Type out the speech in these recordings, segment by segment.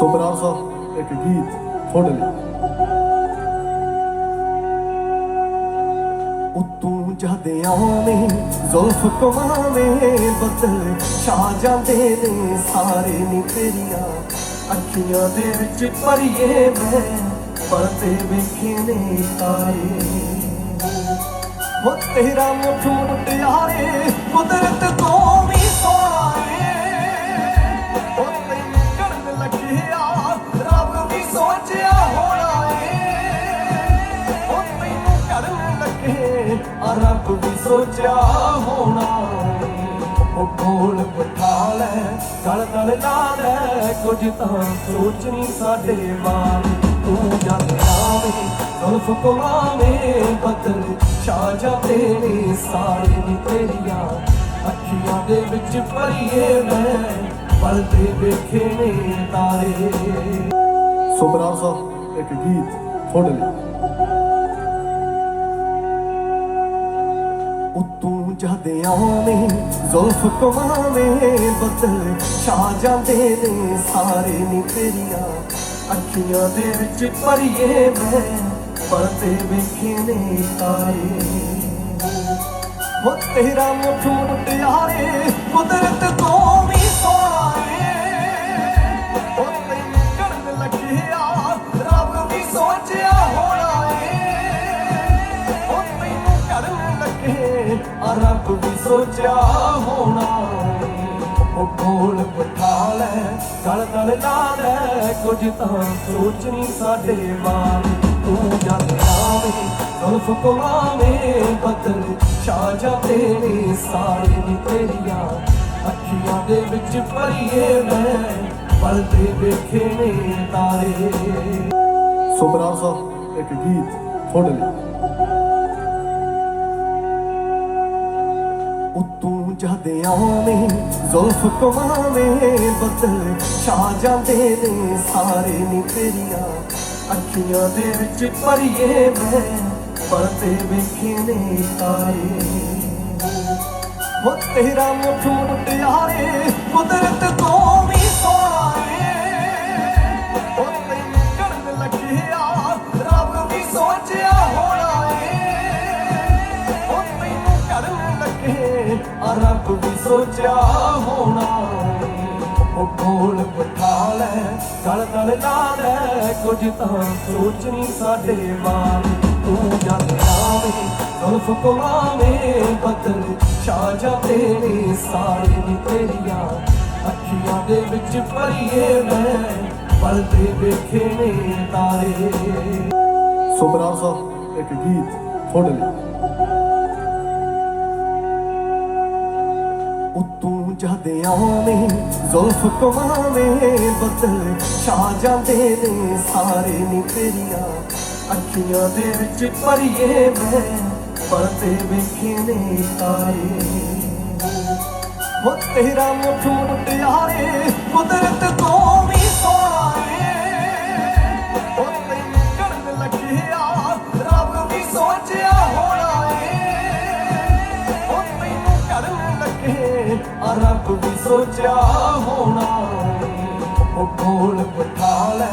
ਸੁਬਰਾਰ ਸਾਹਿਬ, ਇੱਕ ਗੀਤ ਤੁਹਾਡੇ ਲਈ। ਉਤੋਂ ਜਦੇ ਆਵੇਂ ਜ਼ੁਲਫ ਕਮਾਵੇਂ ਬਦਲ ਛਾ ਜਾਂਦੇ ਨੇ ਸਾਰੇ ਨੀ ਤੇਰੀਆਂ ਅੱਖੀਆਂ ਦੇ ਵਿੱਚ ਭਰੀਏ ਮੈਂ, ਪਰਦੇ ਵੇਖੇ ਨੇ ਤਾਰੇ। ਹੋ ਤੇਰਾ ਮੁੱਠ ਮੁਟਿਆਰੇ ਕੁਦਰਤ ਤੋਂ ਸੋਚਿਆ ਹੋਣਾ। ਏ ਉਹ ਕੋਲ ਬਿਠਾ ਲੈ ਗਲ ਨਾਲ ਲਾ ਲੈ, ਕੁਝ ਤਾਂ ਸੋਚਣੀ ਸਾਡੇ ਵਾਂਗ ਤੂੰ ਜਦ ਆਵੇਂ, ਜ਼ੁਲਫ ਕਮਾਵੇਂ ਬਦਲ ਛਾ ਜਾਂਦੇ ਨੇ ਸਾਰੇ ਨੀ ਤੇਰੀਆਂ ਅੱਖੀਆਂ ਦੇ ਵਿੱਚ ਭਰੀਏ ਮੈਂ ਪਲਦੇ ਵੇਖੇ ਨੇ ਤਾਰੇ। ਸੁਬਰਾਰ ਸਾਹਿਬ, ਇੱਕ ਗੀਤ ਤੁਹਾਡੇ ਲਈ। ਉਤੋਂ ਜਦੇ ਆਵੇਂ ਜ਼ੁਲਫ ਕਮਾਵੇਂ ਬਦਲ ਛਾ ਜਾਂਦੇ ਨੇ ਸਾਰੇ ਨੀ ਤੇਰੀਆਂ ਅੱਖੀਆਂ ਦੇ ਵਿੱਚ ਭਰੀਏ ਮੈਂ, ਪਰਦੇ ਵੇਖੇ ਨੇ ਤਾਰੇ। ਹੋ ਤੇਰਾ ਮੁੱਠ ਮੁਟਿਆਰੇ ਕੁਦਰਤ ਤੋਂ ਸੋਚਿਆ ਹੋਣਾ। ਉਹ ਕੋਲ ਬਿਠਾ ਲੈ ਗਲ ਨਾਲ ਲਾ ਲੈ, ਕੁਝ ਤਾਂ ਸੋਚ ਸਾਡੇ ਵਾਂਗ ਤੂੰ ਜਦ ਆਵੇਂ, ਜ਼ੁਲਫ ਕਮਾਵੇਂ ਬਦਲ ਛਾ ਜਾਂਦੇ ਨੇ ਸਾਰੇ ਨੀ ਤੇਰੀਆਂ। ਅੱਖੀਆਂ ਦੇ ਵਿੱਚ ਭਰੀਏ ਮੈਂ ਪਲਦੇ ਵੇਖੇ ਨੇ ਤਾਰੇ। ਸੁਬਰਾਰ ਸਾਹਿਬ, ਇੱਕ ਗੀਤ ਤੁਹਾਡੇ ਲਈ। ਉਤੋਂ ਜਦੇ ਆਵੇਂ ਜ਼ੁਲਫ ਕਮਾਵੇਂ ਬਦਲ ਛਾ ਜਾਂਦੇ ਨੇ ਸਾਰੇ ਨੀ ਤੇਰੀਆਂ ਅੱਖੀਆਂ ਦੇ ਵਿੱਚ ਭਰੀਏ ਮੈਂ, ਪਰਦੇ ਵੇਖੇ ਨੇ ਤਾਰੇ। ਹੋ ਤੇਰਾ ਮੁੱਠ ਮੁਟਿਆਰੇ ਕੁਦਰਤ ਵੀ ਹੋਣਾ ਉਹ ਕੋਲ ਬਿਠਾ ਲੈ ਗਲ ਨਾਲ ਲਾ ਲੈ, ਕੁਝ ਤਾਂ ਸੋਚਣੀ ਸਾਡੇ ਵਾਂਗ ਤੂੰ ਜਦ ਆਵੇਂ, ਜ਼ੁਲਫ ਕਮਾਵੇਂ ਬਦਲ ਛਾ ਜਾਂਦੇ ਨੇ ਸਾਰੇ ਨੀ ਤੇਰੀਆਂ। ਅੱਖੀਆਂ ਦੇ ਵਿੱਚ ਭਰੀਏ ਮੈਂ ਪਲਦੇ ਵੇਖੇ ਨੇ ਤਾਰੇ। ਸੁਬਰਾਰ ਸਾਹਿਬ, ਇੱਕ ਗੀਤ ਤੁਹਾਡੇ ਲਈ। ਉਤੋਂ ਜਦੇ ਆਵੇਂ ਜ਼ੁਲਫ ਕਮਾਵੇਂ ਬਦਲ ਛਾ ਜਾਂਦੇ ਨੇ ਸਾਰੇ ਨੀ ਤੇਰੀਆਂ ਅੱਖੀਆਂ ਦੇ ਵਿੱਚ ਭਰੀਏ ਮੈਂ, ਪਰਦੇ ਵੇਖੇ ਨੇ ਤਾਰੇ। ਹੋ ਤੇਰਾ ਮੁੱਠ ਮੁਟਿਆਰੇ ਕੁਦਰਤ ਤੋਂ ਸੋਚਿਆ ਹੋਣਾ। ਏ ਉਹ ਕੋਲ ਬਿਠਾ ਲੈ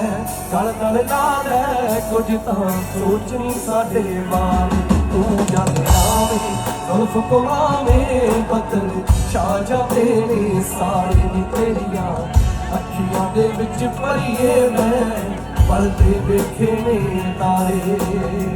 ਗਲ ਨਾਲ ਲਾ ਲੈ, ਕੁਝ ਤਾਂ ਸੋਚ ਸਾਡੇ ਵਾਂਗ ਤੂੰ ਜਦ ਆਵੇਂ, ਜ਼ੁਲਫ ਕਮਾਵੇਂ ਬਦਲ ਛਾ ਜਾਵੇ ਨੇ ਸਾਰੇ ਨੀ ਤੇਰੀਆਂ। ਅੱਖੀਆਂ ਦੇ ਵਿੱਚ ਭਰੀਏ ਮੈਂ ਪਲਦੇ ਵੇਖੇ ਨੇ ਤਾਰੇ।